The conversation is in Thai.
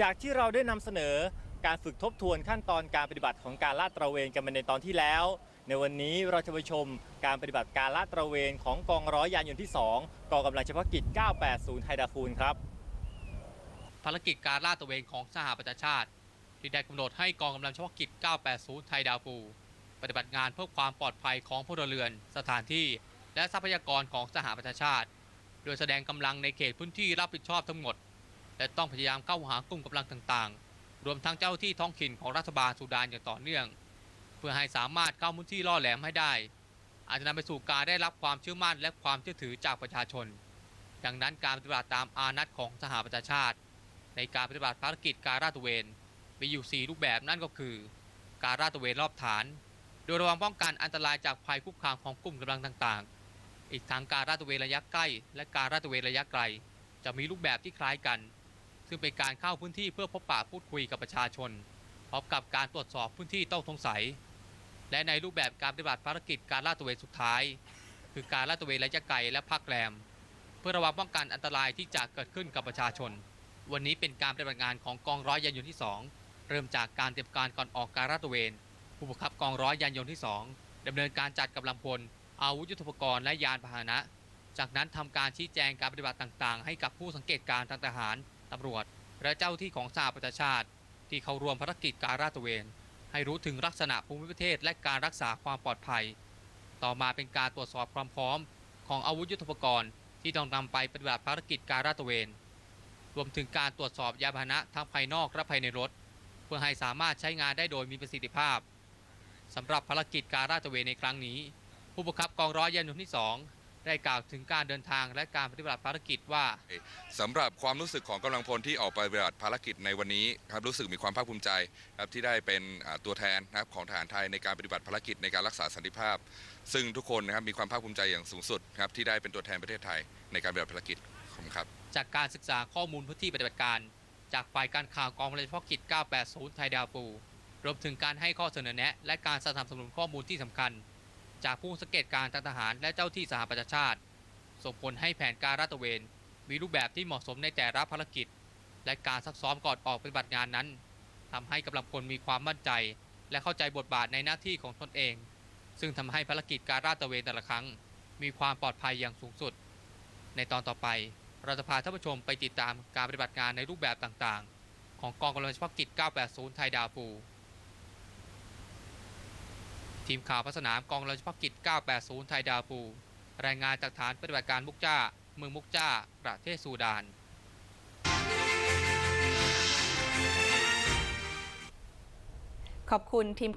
จากที่เราได้นำเสนอการฝึกทบทวนขั้นตอนการปฏิบัติของการลาดตระเวนกันมาในตอนที่แล้ว ในวันนี้เราจะไปชมการปฏิบัติการลาดตระเวนของกองร้อยยานยนต์ที่ 2 กองกำลังเฉพาะกิจ 980 ไฮดาฟูนครับ ภารกิจการลาดตระเวนของสหประชาชาติ ที่ได้กำหนดให้กองกำลังเฉพาะกิจ 980ไทดาฟูลปฏิบัติงานเพื่อความปลอดภัยของพลเรือน สถานที่ และทรัพยากรของสหประชาชาติ โดยแสดงกำลังในเขตพื้นที่รับผิดชอบทั้งหมด และต้องพยายามเข้าหากลุ่มกำลังต่างๆ รวมทั้งเจ้าที่ท้องถิ่นของรัฐบาลสุดานอย่างต่อเนื่อง เพื่อให้สามารถเข้าพื้นที่ล่อแหลมให้ได้ อาจจะนำไปสู่การได้รับความเชื่อมั่นและความเชื่อถือจากประชาชน ดังนั้นการปฏิบัติตามอานัตของสหประชาชาติ ในการปฏิบัติภารกิจการลาดตเวนมีอยู่ 4 รูปแบบนั่นก็คือ การลาดตเวนรอบฐาน โดยระวังป้องกันอันตรายจากภัยคุกคามของกลุ่มกำลังต่างๆ อีกทั้งการลาดตเวนระยะใกล้ และการลาดตเวนระยะไกล จะมีรูปแบบที่คล้ายกัน ซึ่งเป็นการเข้าพื้นที่เพื่อพบปะพูดคุยกับประชาชน พร้อมกับการตรวจสอบพื้นที่ต้องสงสัย และในรูปแบบการปฏิบัติภารกิจการลาดตระเวนสุดท้าย คือการลาดตระเวนระยะไกลและพักแรม เพื่อระวังป้องกันอันตรายที่จะเกิดขึ้นกับประชาชน วันนี้เป็นการปฏิบัติงานของกองร้อยยานยนต์ที่ 2 เริ่มจากการเตรียมการก่อนออกการลาดตระเวน ผู้บังคับกองร้อยยานยนต์ที่ 2ดำเนินการจัดกำลังพลอาวุธยุทโธปกรณ์และยานพาหนะ จากนั้นทำการชี้แจงการปฏิบัติต่างๆ ให้กับผู้สังเกตการณ์ทางทหาร ตำรวจ และเจ้าที่ของสหประชาชาติ ที่เข้าร่วมภารกิจการลาตระเวน ให้รู้ถึงลักษณะภูมิประเทศและการรักษาความปลอดภัย ต่อมาเป็นการตรวจสอบความพร้อม ของอาวุธยุทโธปกรณ์ที่ต้องนำไปปฏิบัติภารกิจการลาตระเวน รวมถึงการตรวจสอบยานพาหนะทั้งภายนอกและภายในรถ เพื่อให้สามารถใช้งานได้โดยมีประสิทธิภาพสำหรับภารกิจการลาตระเวนในครั้งนี้ ผู้บังคับกองร้อยยานยนต์ที่ 2 ได้กล่าวถึงการเดินทางและการปฏิบัติภารกิจว่าสำหรับความรู้สึกของกำลังพลที่ออกไปปฏิบัติภารกิจในวันนี้ครับรู้สึกมีความภาคภูมิใจครับที่ได้เป็นอ่าตัวแทนนะครับของทหารไทยในการปฏิบัติภารกิจในการรักษาสันติภาพ ซึ่งทุกคนนะครับมีความภาคภูมิใจอย่างสูงสุดครับที่ได้เป็นตัวแทนประเทศไทยในการปฏิบัติภารกิจขอบคุณครับจากการศึกษาข้อมูลพื้นที่ปฏิบัติการ จากฝ่ายการข่าวกองพลเฉพาะกิจ 980 ไทยดาวฟูรวมถึงการให้ข้อเสนอแนะ และการสนับสนุนข้อมูลที่สำคัญ จากผู้สังเกตการทางทหารและเจ้าที่สหประชาชาติ ส่งผลให้แผนการลาตระเวน มีรูปแบบที่เหมาะสมในแต่ละภารกิจ และการซักซ้อมก่อนออกปฏิบัติงานนั้นทำให้กำลังพลมีความมั่นใจ และเข้าใจบทบาทในหน้าที่ของตนเอง ซึ่งทำให้ภารกิจการลาตระเวนแต่ละครั้ง มีความปลอดภัยอย่างสูงสุด ในตอนต่อไปเราจะพาท่านผู้ชมไปติดตามการปฏิบัติงานในรูปแบบต่างๆ ของกองกำลังเฉพาะกิจ 980 ไทยดาวฟู ทีมข่าวพัสนามกองกำลังเฉพาะกิจ 980 ไทยดาวปู รายงานจากฐานปฏิบัติการมุกจ้า เมืองมุกจ้า ประเทศซูดาน ขอบคุณทีม